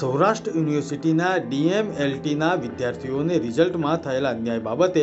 સૌરાષ્ટ્ર યુનિવર્સિટીના ડીએમએલટીના વિદ્યાર્થીઓને રિઝલ્ટમાં થયેલા અન્યાય બાબતે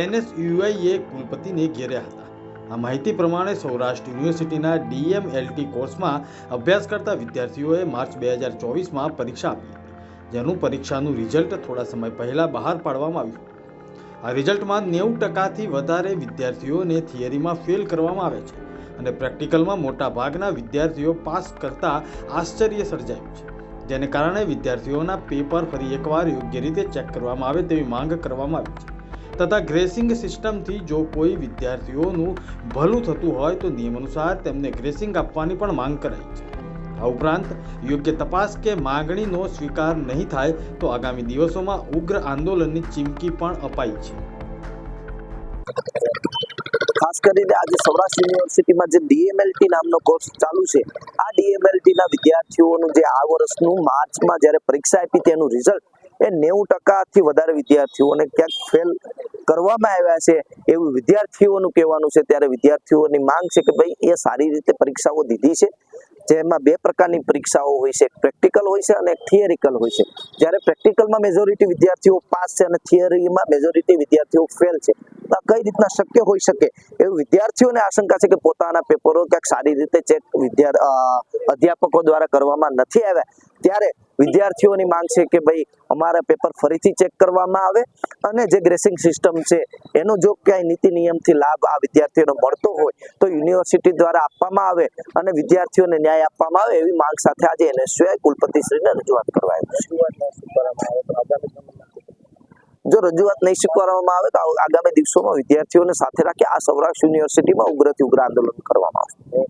એનએસયુઆઈએ કુલપતિને ઘેર્યા હતા. આ માહિતી પ્રમાણે સૌરાષ્ટ્ર યુનિવર્સિટીના ડીએમએલટી કોર્સમાં અભ્યાસ કરતા વિદ્યાર્થીઓએ માર્ચ બે હજાર ચોવીસમાં પરીક્ષા આપી હતી, જેનું પરીક્ષાનું રિઝલ્ટ થોડા સમય પહેલાં બહાર પાડવામાં આવ્યું આ રિઝલ્ટમાં નેવું ટકાથી વધારે વિદ્યાર્થીઓને થિયરીમાં ફેલ કરવામાં આવે છે અને પ્રેક્ટિકલમાં મોટા ભાગના વિદ્યાર્થીઓ પાસ કરતા આશ્ચર્ય સર્જાયું છે. જેને કારણે વિદ્યાર્થીઓના પેપર ફરી એકવાર યોગ્ય રીતે ચેક કરવામાં આવે તેવી માંગ કરવામાં આવી છે. તથા ગ્રેસિંગ સિસ્ટમથી જો કોઈ વિદ્યાર્થીઓનું ભલું થતું હોય તો નિયમ અનુસાર તેમને ગ્રેસિંગ આપવાની પણ માંગ કરાઈ છે. આ ઉપરાંત, યોગ્ય તપાસ કે માગણીનો સ્વીકાર નહીં થાય તો આગામી દિવસોમાં ઉગ્ર આંદોલનની ચીમકી પણ અપાઈ છે. ખાસ કરીને આજે સૌરાષ્ટ્ર યુનિવર્સિટીમાં જે ડીએમએલટી નામનો કોર્સ ચાલુ છે આ ડીએમએલટી ના વિદ્યાર્થીઓનું જે આ વર્ષનું માર્ચમાં જ્યારે પરીક્ષા આપી તેનું રિઝલ્ટ એ નેવું ટકાથી વધારે વિદ્યાર્થીઓને ક્યાંક ફેલ કરવામાં આવ્યા છે એવું વિદ્યાર્થીઓનું કહેવાનું છે. ત્યારે વિદ્યાર્થીઓની માંગ છે કે ભાઈ, એ સારી રીતે પરીક્ષાઓ દીધી છે. જેમાં બે પ્રકારની પરીક્ષાઓ હોય છે. એક પ્રેક્ટિકલ હોય છે અને એક થિયરિકલ હોય છે. જ્યારે પ્રેક્ટિકલમાં મેજોરિટી વિદ્યાર્થીઓ પાસ છે અને થિયરીમાં મેજોરિટી વિદ્યાર્થીઓ ફેલ છે. કઈ રીતના શક્ય હોઈ શકે? એવું વિદ્યાર્થીઓને આશંકા છે કે પોતાના પેપરો ક્યાંક સારી રીતે ચેક વિદ્યાર્થી અધ્યાપકો દ્વારા કરવામાં નથી આવ્યા. ત્યારે વિદ્યાર્થીઓની માંગ છે કે ભાઈ અમારા પેપર ફરીથી ચેક કરવામાં આવે અને જે ગ્રેસિંગ સિસ્ટમ છે, એનો જો ક્યાંય નીતિ નિયમથી લાભ આ વિદ્યાર્થીઓને મળતો હોય, તો યુનિવર્સિટી દ્વારા આપવામાં આવે અને વિદ્યાર્થીઓને ન્યાય આપવામાં આવે એવી માંગ સાથે આજે એનએસયુએ કુલપતિશ્રીને રજૂઆત કરવા આવ્યું છે. જો રજૂઆત નહીં સ્વીકારવામાં આવે તો આગામી દિવસોમાં વિદ્યાર્થીઓને સાથે રાખી આ સૌરાષ્ટ્ર યુનિવર્સિટીમાં ઉગ્રથી ઉગ્ર આંદોલન કરવામાં આવશે.